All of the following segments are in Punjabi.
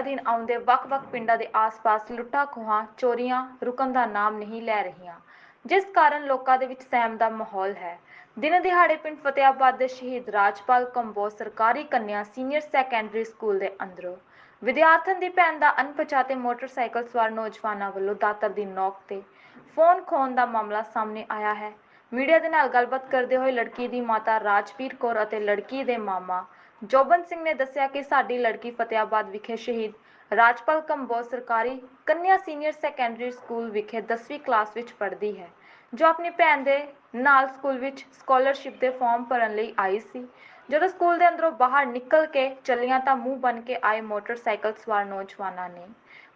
ਅਧੀਨ ਆਉਂਦੇ ਵੱਖ-ਵੱਖ ਪਿੰਡਾਂ ਦੇ ਆਸ-ਪਾਸ ਲੁੱਟਾਂ, ਖੋਹਾਂ, ਚੋਰੀਆਂ ਰੁਕਣ ਦਾ ਨਾਮ ਨਹੀਂ ਲੈ ਰਹੀਆਂ, ਜਿਸ ਕਾਰਨ ਲੋਕਾਂ ਦੇ ਵਿੱਚ ਸਹਿਮ ਦਾ ਮਾਹੌਲ ਹੈ। ਦਿਨ ਦਿਹਾੜੇ ਪਿੰਡ ਫਤਿਆਬਾਦ ਦੇ ਸ਼ਹੀਦ ਰਾਜਪਾਲ ਕੰਬੋਜ ਸਰਕਾਰੀ ਕੰਨਿਆ ਸੀਨੀਅਰ ਸੈਕੰਡਰੀ ਸਕੂਲ ਦੇ ਅੰਦਰੋਂ। ਵਿਦਿਆਰਥਣ ਦੀ ਭੈਣ ਦਾ ਅਣਪਛਾਤੇ ਮੋਟਰਸਾਈਕਲ ਸਵਾਰ ਨੌਜਵਾਨਾਂ ਵੱਲੋਂ ਦਾਤਰ ਦੀ ਨੋਕ ਤੇ ਫੋਨ ਖੋਣ ਦਾ ਮਾਮਲਾ ਸਾਹਮਣੇ ਆਇਆ ਹੈ। ਮੀਡੀਆ ਦੇ ਨਾਲ ਗੱਲਬਾਤ ਕਰਦੇ ਹੋਏ ਲੜਕੀ ਦੀ ਮਾਤਾ ਰਾਜਵੀਰ ਕੌਰ ਅਤੇ ਲੜਕੀ ਦੇ ਮਾਮਾ ਜੋਬਨ ਸਿੰਘ ਨੇ ਦੱਸਿਆ ਕਿ ਸਾਡੀ ਲੜਕੀ ਫਤਿਆਬਾਦ ਵਿਖੇ ਸ਼ਹੀਦ ਰਾਜਪਾਲ ਕੰਬੋਜ ਸਰਕਾਰੀ ਕੰਨਿਆ ਸੀਨੀਅਰ ਸੈਕੰਡਰੀ ਸਕੂਲ ਵਿਖੇ 10ਵੀਂ ਕਲਾਸ ਵਿੱਚ ਪੜ੍ਹਦੀ ਹੈ, ਜੋ ਆਪਣੀ ਭੈਣ ਦੇ ਨਾਲ ਸਕੂਲ ਵਿੱਚ ਸਕਾਲਰਸ਼ਿਪ ਦੇ ਫਾਰਮ ਭਰਨ ਲਈ ਆਈ ਸੀ। ਜਦੋਂ ਸਕੂਲ ਦੇ ਅੰਦਰੋਂ ਬਾਹਰ ਨਿਕਲ ਕੇ ਚੱਲੀਆਂ ਤਾਂ ਮੂੰਹ ਬਨ ਕੇ ਆਏ ਮੋਟਰਸਾਈਕਲ ਸਵਾਰ ਨੌਜਵਾਨਾਂ ਨੇ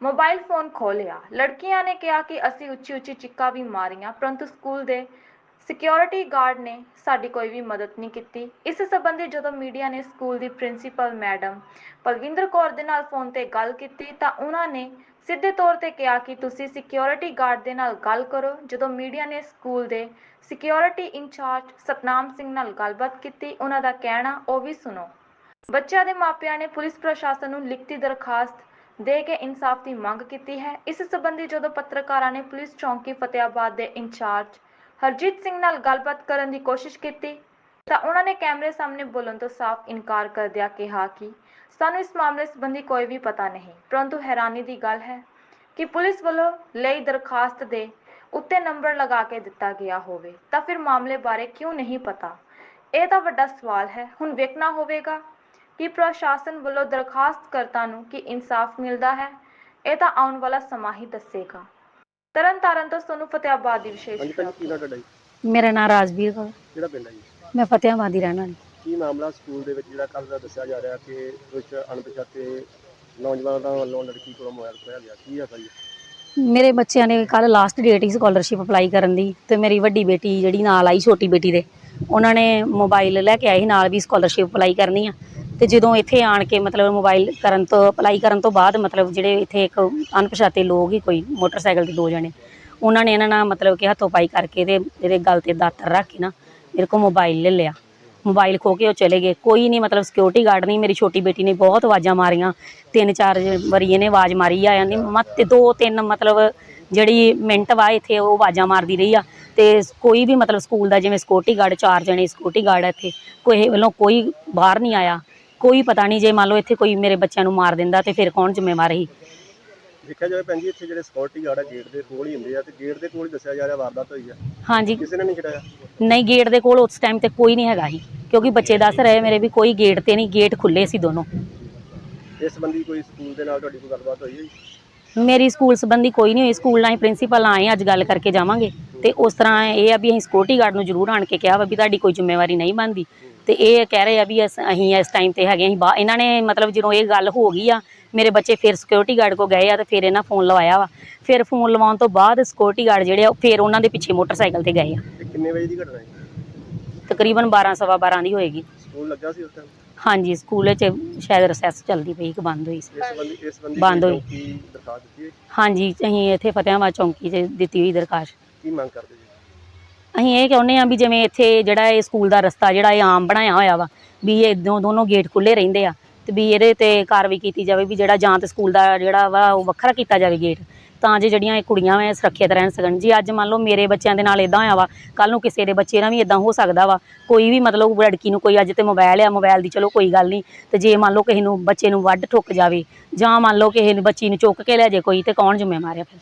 ਮੋਬਾਈਲ ਫੋਨ ਖੋਲਿਆ ਲੜਕੀਆਂ ਨੇ ਕਿਹਾ ਕਿ ਅਸੀਂ ਉੱਚੀ ਉੱਚੀ ਚਿੱਕਾਂ ਵੀ ਮਾਰੀਆਂ, ਪਰੰਤੂ ਸਕੂਲ ਦੇ ਸਿਕਿਉਰਿਟੀ ਗਾਰਡ ਨੇ ਸਾਡੀ ਕੋਈ ਵੀ ਮਦਦ ਨਹੀਂ ਕੀਤੀ। ਇਸ ਸੰਬੰਧੀ ਜਦੋਂ ਮੀਡੀਆ ਨੇ ਸਕੂਲ ਦੀ ਪ੍ਰਿੰਸੀਪਲ ਮੈਡਮ ਪਲਵਿੰਦਰ ਕੌਰ ਦੇ ਨਾਲ ਫੋਨ ਤੇ ਗੱਲ ਕੀਤੀ ਤਾਂ ਉਹਨਾਂ ਨੇ ਸਿੱਧੇ ਤੌਰ ਤੇ ਕਿਹਾ ਕਿ ਤੁਸੀਂ ਸਿਕਿਉਰਿਟੀ ਗਾਰਡ ਦੇ ਨਾਲ ਗੱਲ ਕਰੋ। ਜਦੋਂ ਮੀਡੀਆ ਨੇ ਸਕੂਲ ਦੇ ਸਿਕਿਉਰਿਟੀ ਇੰਚਾਰਜ ਸਤਨਾਮ ਸਿੰਘ ਨਾਲ ਗੱਲਬਾਤ ਕੀਤੀ, ਉਹਨਾਂ ਦਾ ਕਹਿਣਾ, ਉਹ ਵੀ ਸੁਣੋ। ਬੱਚਿਆਂ ਦੇ ਮਾਪਿਆਂ ਨੇ ਪੁਲਿਸ ਪ੍ਰਸ਼ਾਸਨ ਨੂੰ ਲਿਖਤੀ ਦਰਖਾਸਤ ਦੇ ਕੇ ਇਨਸਾਫ ਦੀ ਮੰਗ ਕੀਤੀ ਹੈ। ਇਸ ਸੰਬੰਧੀ ਜਦੋਂ ਪੱਤਰਕਾਰਾਂ ਨੇ ਪੁਲਿਸ ਚੌਂਕੀ ਫਤਿਆਬਾਦ ਦੇ ਇੰਚਾਰਜ ਹਰਜੀਤ ਸਿੰਘ ਨਾਲ ਗੱਲਬਾਤ ਕਰਨ ਦੀ ਕੋਸ਼ਿਸ਼ ਕੀਤੀ ਤਾਂ ਉਹਨਾਂ ਨੇ ਕੈਮਰੇ ਸਾਹਮਣੇ ਬੋਲਣ ਤੋਂ ਸਾਫ਼ ਇਨਕਾਰ ਕਰਦਿਆਂ ਕਿਹਾ ਕਿ ਸਾਨੂੰ ਇਸ ਮਾਮਲੇ ਸੰਬੰਧੀ ਕੋਈ ਵੀ ਪਤਾ ਨਹੀਂ, ਪਰੰਤੂ ਹੈਰਾਨੀ ਦੀ ਗੱਲ ਹੈ ਕਿ ਪੁਲਿਸ ਵੱਲੋਂ ਲਈ ਦਰਖਾਸਤ ਦੇ ਉੱਤੇ ਨੰਬਰ ਲਗਾ ਕੇ ਦਿੱਤਾ ਗਿਆ ਹੋਵੇ ਤਾਂ ਫਿਰ ਮਾਮਲੇ ਬਾਰੇ ਕਿਉਂ ਨਹੀਂ ਪਤਾ? ਇਹ ਤਾਂ ਵੱਡਾ ਸਵਾਲ ਹੈ। ਹੁਣ ਵੇਖਣਾ ਹੋਵੇਗਾ ਕਿ ਪ੍ਰਸ਼ਾਸਨ ਵੱਲੋਂ ਦਰਖਾਸਤਕਰਤਾ ਨੂੰ ਕੀ ਇਨਸਾਫ ਮਿਲਦਾ ਹੈ, ਇਹ ਤਾਂ ਆਉਣ ਵਾਲਾ ਸਮਾਂ ਹੀ ਦੱਸੇਗਾ। ਤਰਨ ਤਾਰਨ ਤੋਂ ਸੋਨੂੰ ਫਤਿਆਬਾਦ ਦੀ ਵਿਸ਼ੇਸ਼ ਹਾਂਜੀ ਭੈਣ ਜੀ, ਕੀ। ਨਾਂ ਤੁਹਾਡਾ ਜੀ? ਮੇਰਾ ਨਾਮ ਰਾਜਵੀਰ ਕੌਰ। ਕਿਹੜਾ ਪਿੰਡ ਹੈ ਜੀ? ਮੈਂ ਫਤਿਆਬਾਦ ਦੀ ਰਹਿਣ ਵਾਲੀ। ਕੀ ਮਾਮਲਾ ਸਕੂਲ ਦੇ ਵਿੱਚ ਜਿਹੜਾ ਕੱਲ ਦਾ ਦੱਸਿਆ ਜਾ ਰਿਹਾ ਕਿ ਕੁਝ ਅਣਪਛਾਤੇ ਨੌਜਵਾਨਾਂ ਵੱਲੋਂ ਲੜਕੀ ਕੋਲੋਂ ਮੋਬਾਈਲ ਖੋਇਆ ਗਿਆ। ਕੀ ਹੈ ਭਾਈ ਮੇਰੇ ਬੱਚਿਆਂ ਨੇ ਕੱਲ ਲਾਸਟ ਡੇਟ ਹੀ ਸਕਾਲਰਸ਼ਿਪ ਅਪਲਾਈ ਕਰਨ ਦੀ ਤੇ ਮੇਰੀ ਵੱਡੀ ਬੇਟੀ ਜਿਹੜੀ ਨਾਲ ਆਈ ਛੋਟੀ ਬੇਟੀ ਦੇ ਉਹਨਾਂ ਨੇ ਮੋਬਾਈਲ ਲੈ ਕੇ ਆਏ ਸੀ ਨਾਲ ਵੀ ਸਕਾਲਰਸ਼ਿਪ ਅਪਲਾਈ ਕਰਨੀ ਆ। ਤੇ ਜਦੋਂ ਇੱਥੇ ਆਣ ਕੇ ਮਤਲਬ ਮੋਬਾਈਲ ਕਰਨ ਤੋਂ ਅਪਲਾਈ ਕਰਨ ਤੋਂ ਬਾਅਦ ਮਤਲਬ ਜਿਹੜੇ ਇੱਥੇ ਇੱਕ ਅਣਪਛਾਤੇ ਲੋਕ ਹੀ ਕੋਈ ਮੋਟਰਸਾਈਕਲ ਤੇ ਦੋ ਜਣੇ, ਉਹਨਾਂ ਨੇ ਇਹਨਾਂ ਨਾਲ ਮਤਲਬ ਕਿ ਹੱਥੋਂ ਪਾਈ ਕਰਕੇ ਤੇ ਇਹਦੇ ਗੱਲ ਤੇ ਦਾਤਰ ਰੱਖ ਕੇ ਨਾ ਮੇਰੇ ਕੋਲ ਮੋਬਾਈਲ ਲੈ ਲਿਆ। ਮੋਬਾਈਲ ਖੋ ਕੇ ਉਹ ਚਲੇ ਗਏ। ਕੋਈ ਨਹੀਂ ਮਤਲਬ ਸਿਕਿਉਰਿਟੀ ਗਾਰਡ ਨਹੀਂ, ਮੇਰੀ ਛੋਟੀ ਬੇਟੀ ਨੇ ਬਹੁਤ ਆਵਾਜ਼ਾਂ ਮਾਰੀਆਂ। ਤਿੰਨ ਚਾਰ ਵਾਰੀ ਇਹਨੇ ਆਵਾਜ਼ ਮਾਰੀ ਆ ਜਾਂਦੀ ਮੰਮਾ ਦੋ ਤਿੰਨ ਮਤਲਬ ਜਿਹੜੀ ਮਿੰਟ ਵਾ ਇੱਥੇ ਉਹ ਆਵਾਜ਼ਾਂ ਮਾਰਦੀ ਰਹੀ ਆ। ਤੇ ਕੋਈ ਵੀ ਮਤਲਬ ਸਕੂਲ ਦਾ ਜਿਵੇਂ ਸਿਕਿਉਰਿਟੀ ਗਾਰਡ ਚਾਰ ਜਣੇ ਸਿਕਿਉਰਿਟੀ ਗਾਰਡ ਇੱਥੇ, ਕੋਈ ਵੱਲੋਂ ਕੋਈ ਬਾਹਰ ਨਹੀਂ ਆਇਆ। ਕੋਈ ਪਤਾ ਨਹੀਂ ਜੇ ਮੰਨ ਲਓ ਇੱਥੇ ਕੋਈ ਮੇਰੇ ਬੱਚਿਆਂ ਨੂੰ ਮਾਰ ਦਿੰਦਾ ਤੇ ਫਿਰ ਕੌਣ ਜ਼ਿੰਮੇਵਾਰ ਸੀ? ਦੇਖਿਆ ਜਾਵੇ ਭੈਣ ਜੀ ਇੱਥੇ ਜਿਹੜੇ ਸਿਕਿਉਰਿਟੀ ਗਾਰਡ ਆ ਗੇਟ ਦੇ ਕੋਲ ਹੀ ਹੁੰਦੇ ਆ ਤੇ ਗੇਟ ਦੇ ਕੋਲ ਹੀ ਦੱਸਿਆ ਜਾ ਰਿਹਾ ਵਾਰਦਾਤ ਹੋਈ ਆ। ਹਾਂਜੀ। ਕਿਸੇ ਨੇ ਨਹੀਂ ਛਡਾਇਆ ਨਹੀਂ ਗੇਟ ਦੇ ਕੋਲ ਉਸ ਟਾਈਮ ਤੇ ਕੋਈ ਨਹੀਂ ਹੈਗਾ ਸੀ ਕਿਉਂਕਿ ਬੱਚੇ ਦੱਸ ਰਹੇ ਮੇਰੇ ਵੀ ਕੋਈ ਗੇਟ ਤੇ ਨਹੀਂ ਗੇਟ ਖੁੱਲੇ ਸੀ ਦੋਨੋਂ। ਇਸ ਸੰਬੰਧੀ ਕੋਈ ਸਕੂਲ ਦੇ ਨਾਲ ਤੁਹਾਡੀ ਕੋਈ ਗੱਲਬਾਤ ਹੋਈ ਹੈ ਮੇਰੀ ਸਕੂਲ ਸੰਬੰਧੀ ਕੋਈ ਨਹੀਂ ਹੋਈ ਸਕੂਲ ਨਾਲ ਹੀ ਪ੍ਰਿੰਸੀਪਲ ਆਏ ਅੱਜ ਗੱਲ ਕਰਕੇ ਜਾਵਾਂਗੇ। ਤੇ ਉਸ ਤਰ੍ਹਾਂ ਇਹ ਆ ਵੀ ਅਸੀਂ ਸਿਕਿਉਰਿਟੀ ਗਾਰਡ ਨੂੰ ਜ਼ਰੂਰ ਆਣ ਕੇ ਕਿਹਾ ਵਾ ਵੀ ਤੁਹਾਡੀ ਕੋਈ ਜ਼ਿੰਮੇਵਾਰੀ ਨਹੀਂ ਬਣਦੀ। ਤੇ ਇਹ ਕਹਿ ਰਹੇ ਆ ਵੀ ਅਸ- ਅਸੀਂ ਇਸ ਟਾਈਮ ਤੇ ਹੈਗੇ ਅਸੀਂ ਬਾ- ਇਹਨਾਂ ਨੇ ਮਤਲਬ ਜਦੋਂ ਇਹ ਗੱਲ ਹੋ ਗਈ ਆ ਮੇਰੇ ਬੱਚੇ ਫਿਰ ਸਿਕਿਉਰਿਟੀ ਗਾਰਡ ਕੋ ਗਏ ਆ ਤੇ ਫਿਰ ਇਹਨਾਂ ਫੋਨ ਲਵਾਇਆ ਵਾ। ਫਿਰ ਫੋਨ ਲਵਾਉਣ ਤੋਂ ਬਾਅਦ ਸਿਕਿਉਰਿਟੀ ਗਾਰਡ ਜਿਹੜੇ ਆ ਉਹ ਫਿਰ ਉਹਨਾਂ ਦੇ ਪਿੱਛੇ ਮੋਟਰਸਾਈਕਲ ਤੇ ਗਏ ਆ। ਤੇ ਕਿੰਨੇ ਵਜੇ ਦੀ ਘਟਨਾ ਹੈ? ਤਕਰੀਬਨ 12 ਸਵਾ 12 ਦੀ ਹੋਏਗੀ। ਸਕੂਲ ਲੱਗਾ ਸੀ ਉਸ ਟਾਈਮ ਹਾਂਜੀ ਸਕੂਲ ਵਿੱਚ ਸ਼ਾਇਦ ਰਿਸੈਸ ਚੱਲਦੀ ਪਈ ਕਿ ਬੰਦ ਹੋਈ ਸੀ। ਇਸ ਸੰਬੰਧੀ ਇਸ ਸੰਬੰਧੀ ਬੰਦ ਹੋਈ। ਕੀ ਦਰਖਾਸਤ ਦਿੱਤੀ ਹੈ ਹਾਂਜੀ ਅਸੀਂ ਇੱਥੇ ਫਤਿਆਬਾਦ ਚੌਂਕੀ 'ਚ ਦਿੱਤੀ ਹੋਈ ਦਰਖਾਸਤ। ਕੀ ਮੰਗ ਕਰਦੇ ਜੀ? ਅਸੀਂ ਇਹ ਚਾਹੁੰਦੇ ਆ ਵੀ ਜਿਵੇਂ ਇੱਥੇ ਜਿਹੜਾ ਇਹ ਸਕੂਲ ਦਾ ਰਸਤਾ ਜਿਹੜਾ ਇਹ ਆਮ ਬਣਾਇਆ ਹੋਇਆ ਵਾ ਵੀ ਇਹ ਦੋ ਦੋਨੋਂ ਗੇਟ ਖੁੱਲੇ ਰਹਿੰਦੇ ਆ ਤੇ ਵੀ ਇਹਦੇ ਤੇ ਕਾਰਵਾਈ ਕੀਤੀ ਜਾਵੇ ਵੀ ਜਿਹੜਾ ਜਾਂ ਤੇ ਸਕੂਲ ਦਾ ਜਿਹੜਾ ਵਾ ਉਹ ਵੱਖਰਾ ਕੀਤਾ ਜਾਵੇ ਗੇਟ ਤਾਂ ਜੇ ਜਿਹੜੀਆਂ ਇਹ ਕੁੜੀਆਂ ਵਾ ਇਹ ਸੁਰੱਖਿਅਤ ਰਹਿਣ ਸਕਣ। ਜੀ ਅੱਜ ਮੰਨ ਲਓ ਮੇਰੇ ਬੱਚਿਆਂ ਦੇ ਨਾਲ ਇਦਾਂ ਹੋਇਆ ਵਾ ਕੱਲ ਨੂੰ ਕਿਸੇ ਦੇ ਬੱਚੇ ਨਾਲ ਵੀ ਇਦਾਂ ਹੋ ਸਕਦਾ ਵਾ। ਕੋਈ ਵੀ ਮਤਲਬ ਲੜਕੀ ਨੂੰ ਕੋਈ ਅੱਜ ਤੇ ਮੋਬਾਈਲ ਆ ਮੋਬਾਈਲ ਦੀ ਚਲੋ ਕੋਈ ਗੱਲ ਨਹੀਂ। ਤੇ ਜੇ ਮੰਨ ਲਓ ਕਿਸੇ ਨੂੰ ਬੱਚੇ ਨੂੰ ਵੱਢ ਠੁੱਕ ਜਾਵੇ ਜਾਂ ਮੰਨ ਲਓ ਕਿਸੇ ਨੂੰ ਬੱਚੀ ਨੂੰ ਚੁੱਕ ਕੇ ਲੈ ਜੇ ਕੋਈ ਤੇ ਕੌਣ ਜ਼ਿੰਮੇਵਾਰ ਆ ਫਿਰ?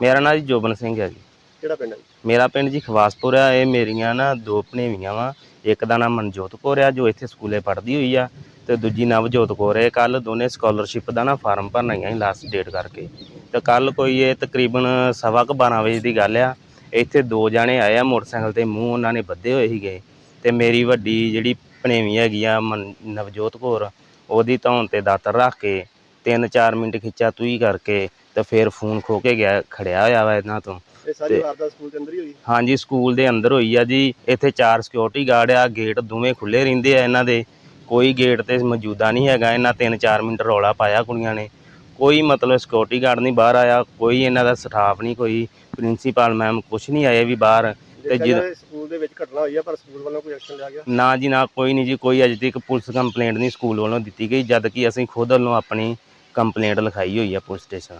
ਮੇਰਾ ਨਾਂ ਜੀ ਜੋਬਨ ਸਿੰਘ ਹੈ ਜੀ। ਕਿਹੜਾ ਪਿੰਡ ਹੈ ਮੇਰਾ ਪਿੰਡ ਜੀ ਖਵਾਸਪੁਰ ਆ, ਇਹ ਮੇਰੀਆਂ ਨਾ ਦੋ ਭਣੇਵੀਆਂ ਵਾ। ਇੱਕ ਦਾ ਨਾਮ ਮਨਜੋਤ ਕੌਰ ਆ, ਜੋ ਇੱਥੇ ਸਕੂਲੇ ਪੜ੍ਹਦੀ ਹੋਈ ਆ, ਤੇ ਦੂਜੀ ਨਵਜੋਤ ਕੌਰ ਹੈ ਕੱਲ ਦੋਨੇ ਸਕਾਲਰਸ਼ਿਪ ਦਾ ਨਾ ਫਾਰਮ ਭਰਨ ਆਈਆਂ ਸੀ ਲਾਸਟ ਡੇਟ ਕਰਕੇ। ਤੇ ਕੱਲ ਕੋਈ ਇਹ ਤਕਰੀਬਨ ਸਵਾ ਕੁ 12 ਵਜੇ ਦੀ ਗੱਲ ਆ, ਇੱਥੇ ਦੋ ਜਾਣੇ ਆਏ ਆ ਮੋਟਰਸਾਈਕਲ ਤੇ, ਮੂੰਹ ਉਹਨਾਂ ਨੇ ਬੱਧੇ ਹੋਏ ਸੀਗੇ। ਤੇ ਮੇਰੀ ਵੱਡੀ ਜਿਹੜੀ ਭਣੇਵੀਂ ਹੈਗੀ ਆ, ਮਨ- ਨਵਜੋਤ ਕੌਰ, ਉਹਦੀ ਧੌਣ ਤੇ ਦਾਤਰ ਰੱਖ ਕੇ 3-4 ਮਿੰਟ ਖਿੱਚਾ ਤੂਈ ਕਰਕੇ ਤੇ ਫਿਰ ਫੋਨ ਖੋ ਕੇ ਗਿਆ ਖੜਿਆ ਹੋਇਆ ਵਾ ਇਹਨਾਂ ਤੋਂ। ਇਹ ਸਾਰੀ ਤੇ- ਵਾਰਦਾਤ ਸਕੂਲ ਦੇ ਅੰਦਰ ਹੀ ਹੋਈ? ਹਾਂਜੀ ਸਕੂਲ ਦੇ ਅੰਦਰ ਹੋਈ ਆ ਜੀ। ਇੱਥੇ ਚਾਰ ਸਿਕਿਉਰਿਟੀ ਗਾਰਡ ਆ ਗੇਟ ਦੋਵੇਂ ਖੁੱਲੇ ਰਹਿੰਦੇ ਆ ਇਹਨਾਂ ਦੇ। ਕੋਈ ਗੇਟ ਤੇ ਮੌਜੂਦਾ ਨਹੀਂ ਹੈਗਾ ਇਹਨਾਂ 3-4 ਮਿੰਟ ਰੌਲਾ ਪਾਇਆ ਕੁੜੀਆਂ ਨੇ। ਕੋਈ ਮਤਲਬ ਸਿਕਿਉਰਿਟੀ ਗਾਰਡ ਨਹੀਂ ਬਾਹਰ ਆਇਆ ਕੋਈ ਇਹਨਾਂ ਦਾ ਸਟਾਫ ਨਹੀਂ ਕੋਈ ਪ੍ਰਿੰਸੀਪਲ ਮੈਮ ਕੁਛ ਨਹੀਂ ਆਏ ਵੀ ਬਾਹਰ। ਤੇ ਦੇਖਿਆ ਜਿਦ- ਜਾਵੇ ਸਕੂਲ ਦੇ ਵਿੱਚ ਘਟਨਾ ਹੋਈ ਹੈ ਪਰ ਸਕੂਲ ਵੱਲੋਂ ਕੋਈ ਐਕਸ਼ਨ ਲਿਆ ਗਿਆ? ਨਾ ਜੀ ਨਾ ਕੋਈ ਨਹੀਂ ਜੀ ਕੋਈ ਅਜੇ ਤੱਕ ਪੁਲਿਸ ਕੰਪਲੇਂਟ ਨਹੀਂ ਸਕੂਲ ਵੱਲੋਂ ਦਿੱਤੀ ਗਈ ਜਦ ਕਿ ਅਸੀਂ ਖੁਦ ਵੱਲੋਂ ਆਪਣੀ ਕੰਪਲੇਂਟ ਲਿਖਾਈ ਹੋਈ ਆ ਪੁਲਿਸ ਸਟੇਸ਼ਨ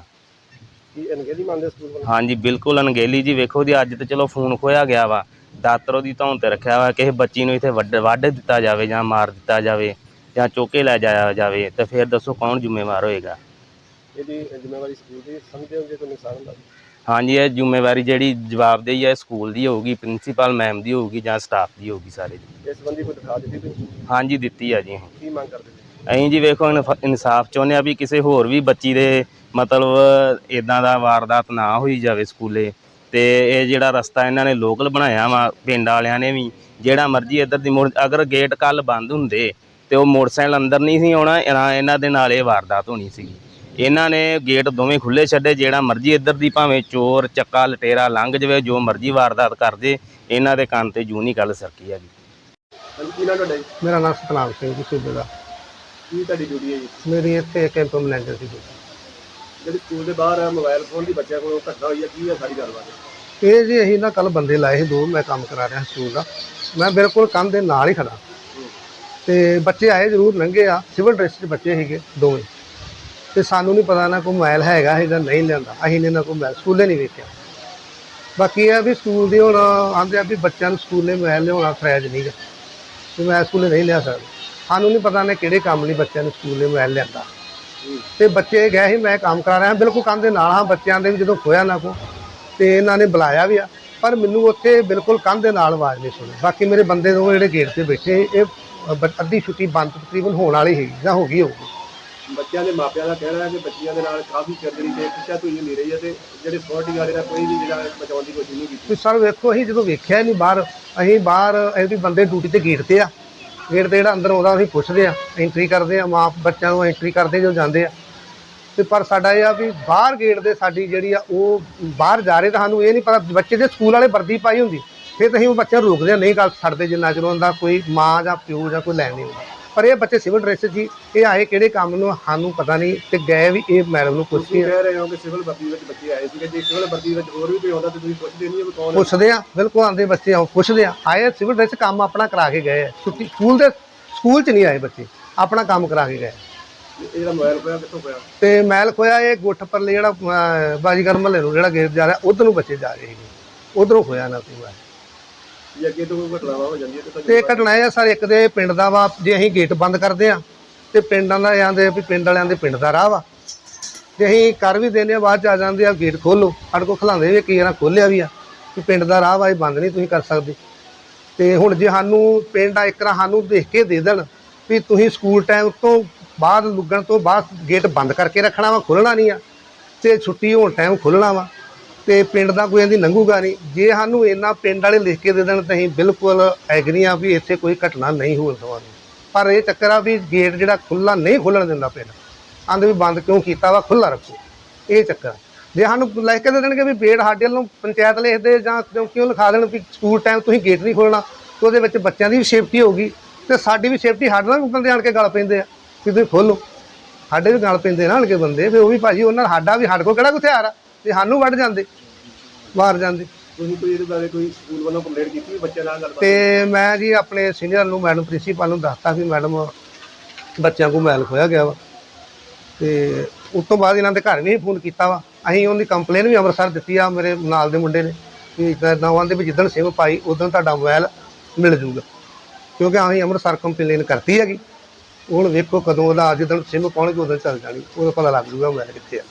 ਕੀ ਅਣਗਹਿਲੀ ਮੰਨਦੇ ਸਕੂਲ ਵੱਲੋਂ? ਹਾਂਜੀ ਬਿਲਕੁਲ ਅਣਗਹਿਲੀ ਜੀ। ਵੇਖੋ ਜੀ ਅੱਜ ਤੇ ਚਲੋ ਫੋਨ ਖੋਇਆ ਗਿਆ ਵਾ। ਦਾਤਰ ਉਹਦੀ ਧੌਣ ਤੇ ਰੱਖਿਆ ਵਾ ਕਿਸੇ ਬੱਚੀ ਨੂੰ ਇੱਥੇ ਵੱਢ ਵੱਢ ਦਿੱਤਾ ਜਾਵੇ ਜਾਂ ਮਾਰ ਦਿੱਤਾ ਜਾਵੇ ਜਾਂ ਚੁੱਕੇ ਲੈ ਜਾਇਆ ਜਾਵੇ ਤੇ ਫਿਰ ਦੱਸੋ ਕੌਣ ਜ਼ਿੰਮੇਵਾਰ ਹੋਏਗਾ? ਇਹਦੀ ਜ਼ਿੰਮੇਵਾਰੀ ਸਕੂਲ ਦੀ ਸਮਝਦੇ ਹੋ ਜੇ ਕੋਈ ਨੁਕਸਾਨ ਹੁੰਦਾ? ਹਾਂਜੀ ਇਹ ਜ਼ਿੰਮੇਵਾਰੀ ਜਿਹੜੀ ਜਵਾਬਦੇਹੀ ਹੈ ਸਕੂਲ ਦੀ ਹੋਊਗੀ ਪ੍ਰਿੰਸੀਪਲ ਮੈਮ ਦੀ ਹੋਊਗੀ ਜਾਂ ਸਟਾਫ ਦੀ ਹੋਊਗੀ ਸਾਰੇ ਦੀ। ਇਸ ਸੰਬੰਧੀ ਕੋਈ ਦਿਖਾ ਦਿੱਤੀ ਤੁਸੀਂ? ਹਾਂਜੀ ਦਿੱਤੀ ਆ ਜੀ। ਅਸੀਂ ਕੀ ਮੰਗ ਕਰਦੇ ਜੀ ਅਸੀਂ ਜੀ ਵੇਖੋ ਇਨਫ- ਇਨਸਾਫ ਚਾਹੁੰਦੇ ਆ ਵੀ ਕਿਸੇ ਹੋਰ ਵੀ ਬੱਚੀ ਦੇ ਮਤਲਬ ਇਦਾਂ ਦਾ ਵਾਰਦਾਤ ਨਾ ਹੋਈ ਜਾਵੇ ਸਕੂਲੇ। ਤੇ ਇਹ ਜਿਹੜਾ ਰਸਤਾ ਇਹਨਾਂ ਨੇ ਲੋਕਲ ਬਣਾਇਆ ਵਾ ਪਿੰਡ ਵਾਲਿਆਂ ਨੇ ਵੀ ਜਿਹੜਾ ਮਰਜ਼ੀ ਇੱਧਰ ਦੀ ਮੋੜ ਅਗਰ ਗੇਟ ਕੱਲ ਬੰਦ ਹੁੰਦੇ ਤੇ ਉਹ ਮੋਟਰਸਾਈਕਲ ਅੰਦਰ ਨਹੀਂ ਸੀ ਆਉਣਾ ਇਹਨਾਂ- ਦੇ ਨਾਲ ਇਹ ਵਾਰਦਾਤ ਹੋਣੀ ਸੀਗੀ। ਇਹਨਾਂ ਨੇ ਗੇਟ ਦੋਵੇਂ ਖੁੱਲੇ ਛੱਡੇ ਜਿਹੜਾ ਮਰਜ਼ੀ ਇੱਧਰ ਦੀ ਭਾਵੇਂ ਚੋਰ ਚੱਕਾ ਲਟੇਰਾ ਲੰਘ ਜਾਵੇ ਜੋ ਮਰਜ਼ੀ ਵਾਰਦਾਤ ਕਰਦੇ ਇਹਨਾਂ ਦੇ ਕੰਨ ਤੇ ਜੂ ਨਹੀਂ ਗੱਲ ਸਰਕੀ ਹੈਗੀ। ਜੀ? ਮੇਰਾ ਨਾਮ ਸਤਨਾਮ ਸਿੰਘ ਜੀ ਸੂਬੇ ਦਾ। ਕੀ ਤੁਹਾਡੀ ਡਿਊਟੀ ਹੈ ਜੀ? ਮੇਰੀ ਇੱਥੇ ਕੈਂਪ ਮੈਨੇਜਰ ਸੀ ਜਿਹੜੀ ਸਕੂਲ ਦੇ ਬਾਹਰ ਮੋਬਾਈਲ ਫੋਨ ਦੀ ਬੱਚਿਆਂ ਕੋਲ ਘਟਨਾ ਹੋਈ ਹੈ ਕੀ ਹੈ ਸਾਰੀ ਗੱਲਬਾਤ? ਇਹ ਜੀ ਅਸੀਂ ਨਾ ਕੱਲ ਬੰਦੇ ਲਾਏ ਸੀ ਦੋ ਮੈਂ ਕੰਮ ਕਰਾ ਰਿਹਾ ਸਕੂਲ ਦਾ। ਮੈਂ ਬਿਲਕੁਲ ਕੰਧ ਦੇ ਨਾਲ ਹੀ ਖੜਾ ਤੇ ਬੱਚੇ ਆਏ ਜ਼ਰੂਰ ਲੰਘੇ ਆ ਸਿਵਲ ਡਰੈਸ 'ਚ ਬੱਚੇ ਸੀਗੇ ਦੋਵੇਂ। ਤੇ ਸਾਨੂੰ ਨਹੀਂ ਪਤਾ ਨਾ ਕੋਈ ਮੋਬਾਈਲ ਹੈਗਾ ਹੈ ਜਾਂ ਨਹੀਂ ਲਿਆਂਦਾ। ਅਸੀਂ ਨੇ ਨਾ ਕੋਈ ਮੋਬਾਈਲ ਸਕੂਲੇ ਨਹੀਂ ਵੇਖਿਆ। ਬਾਕੀ ਇਹ ਆ ਵੀ ਸਕੂਲ ਦੀ ਹੁਣ ਆਂਦੇ ਆ ਵੀ ਬੱਚਿਆਂ ਨੂੰ ਸਕੂਲੇ ਮੋਬਾਈਲ ਲਿਆਉਣਾ ਫਰਜ਼ ਨਹੀਂਗਾ ਤੇ ਮੈਂ ਸਕੂਲੇ ਨਹੀਂ ਲਿਆ ਸਕਦਾ। ਸਾਨੂੰ ਨਹੀਂ ਪਤਾ ਨੇ ਕਿਹੜੇ ਕੰਮ ਲਈ ਬੱਚਿਆਂ ਨੂੰ ਸਕੂਲੇ ਮੋਬਾਈਲ ਲਿਆਂਦਾ। ਤੇ ਬੱਚੇ ਗਏ ਸੀ ਮੈਂ ਕੰਮ ਕਰ ਰਿਹਾ ਬਿਲਕੁਲ ਕੰਧ ਦੇ ਨਾਲ ਹਾਂ ਬੱਚਿਆਂ ਦੇ ਵੀ ਜਦੋਂ ਖੋਇਆ ਨਾ ਕੋ ਤੇ ਇਹਨਾਂ ਨੇ ਬੁਲਾਇਆ ਵੀ ਆ। ਪਰ ਮੈਨੂੰ ਉੱਥੇ ਬਿਲਕੁਲ ਕੰਧ ਦੇ ਨਾਲ ਆਵਾਜ਼ ਨਹੀਂ ਸੁਣੀ। ਬਾਕੀ ਮੇਰੇ ਬੰਦੇ ਦੋ ਜਿਹੜੇ ਗੇਟ ਤੇ ਬੈਠੇ ਇਹ ਅੱਧੀ ਛੁੱਟੀ ਬੰਦ ਤਕਰੀਬਨ ਹੋਣ ਵਾਲੀ ਸੀ ਜਾਂ ਹੋ ਗਈ ਹੋਊਗੀ। ਬੱਚਿਆਂ ਦੇ ਮਾਪਿਆਂ ਦਾ ਕਹਿਣਾ ਹੈ ਕਿ ਬੱਚੀਆਂ ਦੇ ਨਾਲ ਕਾਫੀ ਚਰਦਰੀ ਤੇ ਖਿੱਚਾ ਧੂਈ ਹੁੰਦੀ ਰਹੀ ਹੈ ਤੇ ਜਿਹੜੇ ਸਕਿਉਰਟੀ ਗਾਰਡ ਦਾ ਕੋਈ ਵੀ ਜਿਹੜਾ ਬਚਾਉਣ ਦੀ ਕੋਸ਼ਿਸ਼ ਨਹੀਂ ਕੀਤੀ। ਤੇ ਸਰ ਵੇਖੋ ਅਸੀਂ ਜਦੋਂ ਵੇਖਿਆ ਹੀ ਨਹੀਂ ਬਾਹਰ ਅਸੀਂ ਬਾਹਰ ਇਹ ਵੀ ਬੰਦੇ ਡਿਊਟੀ ਤੇ ਗੇਟ ਤੇ ਆ। ਗੇਟ ਤੇ ਜਿਹੜਾ ਅੰਦਰ ਆਉਂਦਾ, ਅਸੀਂ ਪੁੱਛਦੇ ਆ ਐਂਟਰੀ ਕਰਦੇ ਆ ਮਾਂ ਬੱਚਿਆਂ ਨੂੰ ਐਂਟਰੀ ਕਰਦੇ ਜੋ ਜਾਂਦੇ ਆ। ਤੇ ਪਰ ਸਾਡਾ ਇਹ ਆ ਵੀ ਬਾਹਰ ਗੇਟ ਦੇ ਸਾਡੀ ਜਿਹੜੀ ਆ, ਉਹ ਬਾਹਰ ਜਾ ਰਹੇ ਤਾਂ ਸਾਨੂੰ ਇਹ ਨਹੀਂ ਪਤਾ, ਬੱਚੇ ਦੇ ਸਕੂਲ ਵਾਲੇ ਵਰਦੀ ਪਾਈ ਹੁੰਦੀ। ਫਿਰ ਤਾਂ ਅਸੀਂ ਉਹ ਬੱਚਿਆਂ ਨੂੰ ਰੋਕਦੇ ਆ ਨਹੀਂ ਗੱਲ ਛੱਡਦੇ ਜਿੰਨਾ ਚਿਰ ਉਹਦਾ ਕੋਈ ਮਾਂ ਜਾਂ ਪਿਓ ਜਾਂ ਕੋਈ ਲੈਣ ਨਹੀਂ ਹੁੰਦਾ ਪਰ ਇਹ ਬੱਚੇ ਸਿਵਲ ਡਰੈਸ ਸੀ ਇਹ ਆਏ ਕਿਹੜੇ ਕੰਮ ਨੂੰ ਸਾਨੂੰ ਪਤਾ ਨਹੀਂ ਤੇ ਗਏ ਵੀ ਇਹ ਮੈਡਮ ਨੂੰ ਪੁੱਛ ਕੇ ਕਹਿ ਰਹੇ ਹੋ ਕਿ ਸਿਵਲ ਭਰਤੀ ਵਿੱਚ ਬੱਚੇ ਆਏ ਸੀਗੇ ਜੇ ਸਿਵਲ ਭਰਤੀ ਵਿੱਚ ਹੋਰ ਵੀ ਕੋਈ ਆਉਂਦਾ ਤੇ ਤੁਸੀਂ ਪੁੱਛਦੇ ਨਹੀਂ ਹੋ ਵੀ ਕੌਣ ਹੈ ਪੁੱਛਦੇ ਆ ਬਿਲਕੁਲ ਆਂਦੇ ਬੱਚੇ ਆ ਪੁੱਛਦੇ ਆ। ਆਏ ਸਿਵਲ ਡਰੈਸ ਕੰਮ ਆਪਣਾ ਕਰਾ ਕੇ ਗਏ ਛੁੱਟੀ ਸਕੂਲ ਦੇ ਸਕੂਲ 'ਚ ਨਹੀਂ ਆਏ ਬੱਚੇ ਆਪਣਾ ਕੰਮ ਕਰਾ ਕੇ ਗਏ। ਇਹ ਜਿਹੜਾ ਮੋਬਾਈਲ ਪਿਆ ਕਿੱਥੋਂ ਪਿਆ ਤੇ ਮੈਲ ਖੋਇਆ ਇਹ ਗੁੱਠ ਪਰਲੇ ਜਿਹੜਾ ਬਾਜੀਗਰ ਮਹੱਲੇ ਨੂੰ ਜਿਹੜਾ ਗੇਟ ਜਾ ਰਿਹਾ ਉਧਰ ਨੂੰ ਬੱਚੇ ਜਾ ਰਹੇ ਸੀਗੇ। ਉਧਰੋਂ ਖੋਇਆ ਨਾ ਕੋਈ ਜੇ ਅੱਗੇ ਤੋਂ ਕੋਈ ਘਟਨਾਵਾਂ ਹੋ ਜਾਂਦੀ ਹੈ ਤੇ ਤੇ ਘਟਨਾ ਇਹ ਆ ਸਰ ਇੱਕ ਦੇ ਪਿੰਡ ਦਾ ਵਾ ਜੇ ਅਸੀਂ ਗੇਟ ਬੰਦ ਕਰਦੇ ਆ ਤੇ ਪਿੰਡਾਂ ਦਾ ਆਂਦੇ ਵੀ ਪਿੰਡ ਵਾਲਿਆਂ ਦੇ ਪਿੰਡ ਦਾ ਰਾਹ ਵਾ। ਤੇ ਅਸੀਂ ਕਰ ਵੀ ਦਿੰਦੇ ਆ ਬਾਅਦ ਚ ਆ ਜਾਂਦੇ ਆ ਗੇਟ ਖੋਲੋ ਸਾਡੇ ਕੋਲ ਖਲਾਉਂਦੇ ਵੀ ਕੀ ਨਾ ਖੋਲਿਆ ਵੀ ਆ ਵੀ ਪਿੰਡ ਦਾ ਰਾਹ ਵਾ ਇਹ ਬੰਦ ਨਹੀਂ ਤੁਸੀਂ ਕਰ ਸਕਦੇ। ਤੇ ਹੁਣ ਜੇ ਸਾਨੂੰ ਪਿੰਡ ਆ ਇੱਕ ਰਾ ਸਾਨੂੰ ਦੇਖ ਕੇ ਦੇ ਦੇਣ ਵੀ ਤੁਸੀਂ ਸਕੂਲ ਟਾਈਮ ਤੋਂ ਬਾਅਦ ਲੁੱਗਣ ਤੋਂ ਬਾਅਦ ਗੇਟ ਬੰਦ ਕਰਕੇ ਰੱਖਣਾ ਵਾ ਖੋਲਣਾ ਨਹੀਂ ਆ। ਤੇ ਛੁੱਟੀ ਹੋਣ ਟਾਈਮ ਖੋਲਣਾ ਵਾ। ਤੇ ਪਿੰਡ ਦਾ ਕੋਈ ਇਹਦੀ ਲੰਘੂਗਾ ਨਹੀਂ। ਜੇ ਸਾਨੂੰ ਇੰਨਾ ਪਿੰਡ ਵਾਲੇ ਲਿਖ ਕੇ ਦੇ ਦੇਣ ਤਾਂ ਅਸੀਂ ਬਿਲਕੁਲ ਐਗਰੀ ਆ ਵੀ ਇੱਥੇ ਕੋਈ ਘਟਨਾ ਨਹੀਂ ਹੋਣ ਦੇਵਾਂਗੇ। ਪਰ ਇਹ ਚੱਕਰ ਆ ਵੀ ਗੇਟ ਜਿਹੜਾ ਖੁੱਲਾ ਨਹੀਂ ਖੋਲਣ ਦਿੰਦਾ ਪਿੰਡ। ਆਂਦੇ ਵੀ ਬੰਦ ਕਿਉਂ ਕੀਤਾ ਵਾ? ਖੁੱਲਾ ਰੱਖੋ। ਇਹ ਚੱਕਰ ਜੇ ਸਾਨੂੰ ਲਿਖ ਕੇ ਦੇ ਦੇਣਗੇ ਵੀ ਗੇਟ ਸਾਡੇ ਵੱਲੋਂ ਪੰਚਾਇਤ ਲਿਖਦੇ ਜਾਂ ਕਿਉਂ ਕਿਉਂ ਲਿਖਾ ਦੇਣ ਵੀ ਸਕੂਲ ਟਾਈਮ ਤੁਸੀਂ ਗੇਟ ਨਹੀਂ ਖੋਲਣਾ ਤੇ ਉਹਦੇ ਵਿੱਚ ਬੱਚਿਆਂ ਦੀ ਵੀ ਸੇਫਟੀ ਹੋਊਗੀ ਤੇ ਸਾਡੀ ਵੀ ਸੇਫਟੀ ਸਾਡੇ ਨਾਲ ਬੰਦੇ ਆਣ ਕੇ ਗੱਲ ਪੈਂਦੇ ਆ ਕਿ ਤੁਸੀਂ ਖੋਲੋ ਸਾਡੇ ਵੀ ਗੱਲ ਪੈਂਦੇ ਨਾ ਆਣ ਕੇ ਬੰਦੇ, ਫਿਰ ਉਹ ਵੀ ਭਾਜੀ ਉਹਨਾਂ ਸਾਡਾ ਵੀ ਸਾਡੇ ਕੋਲ ਕਿਹੜਾ ਕੋਈ ਹਥਿਆਰ ਆ? ਤੇ ਸਾਨੂੰ ਵੱਢ ਜਾਂਦੇ ਮਾਰ ਜਾਂਦੇ। ਤੁਸੀਂ ਕੋਈ ਇਹਦੇ ਬਾਰੇ ਕੋਈ ਸਕੂਲ ਵੱਲੋਂ ਕੰਪਲੇਂਟ ਕੀਤੀ ਬੱਚਿਆਂ ਨਾਲ ਗੱਲਬਾਤ ਤੇ ਮੈਂ ਜੀ ਆਪਣੇ ਸੀਨੀਅਰ ਨੂੰ ਮੈਡਮ ਪ੍ਰਿੰਸੀਪਲ ਨੂੰ ਦੱਸਤਾ ਵੀ ਮੈਡਮ ਬੱਚਿਆਂ ਕੋਲ ਮੈਲ ਖੋਇਆ ਗਿਆ ਵਾ। ਤੇ ਉਸ ਤੋਂ ਬਾਅਦ ਇਹਨਾਂ ਦੇ ਘਰ ਵੀ ਫੋਨ ਕੀਤਾ ਵਾ। ਅਸੀਂ ਉਹਦੀ ਕੰਪਲੇਨ ਵੀ ਅੰਮ੍ਰਿਤਸਰ ਦਿੱਤੀ ਆ ਮੇਰੇ ਨਾਲ ਦੇ ਮੁੰਡੇ ਨੇ। ਵੀ ਇਦਾਂ ਇਦਾਂ ਆਂਦੇ ਵੀ ਜਿੱਦਣ ਸਿਮ ਪਾਈ ਉਦੋਂ ਤੁਹਾਡਾ ਮੋਬਾਈਲ ਮਿਲ ਜੂਗਾ। ਕਿਉਂਕਿ ਅਸੀਂ ਅੰਮ੍ਰਿਤਸਰ ਕੰਪਲੇਨ ਕਰਤੀ ਹੈਗੀ। ਹੁਣ ਵੇਖੋ ਕਦੋਂ ਉਹਦਾ ਜਿੱਦਣ ਸਿਮ ਪਾਉਣਗੇ ਉਦੋਂ ਚੱਲ ਜਾਣੀ। ਉਦੋਂ ਪਤਾ ਲੱਗ ਜੂਗਾ ਮੋਬਾਈਲ ਕਿੱਥੇ ਆ।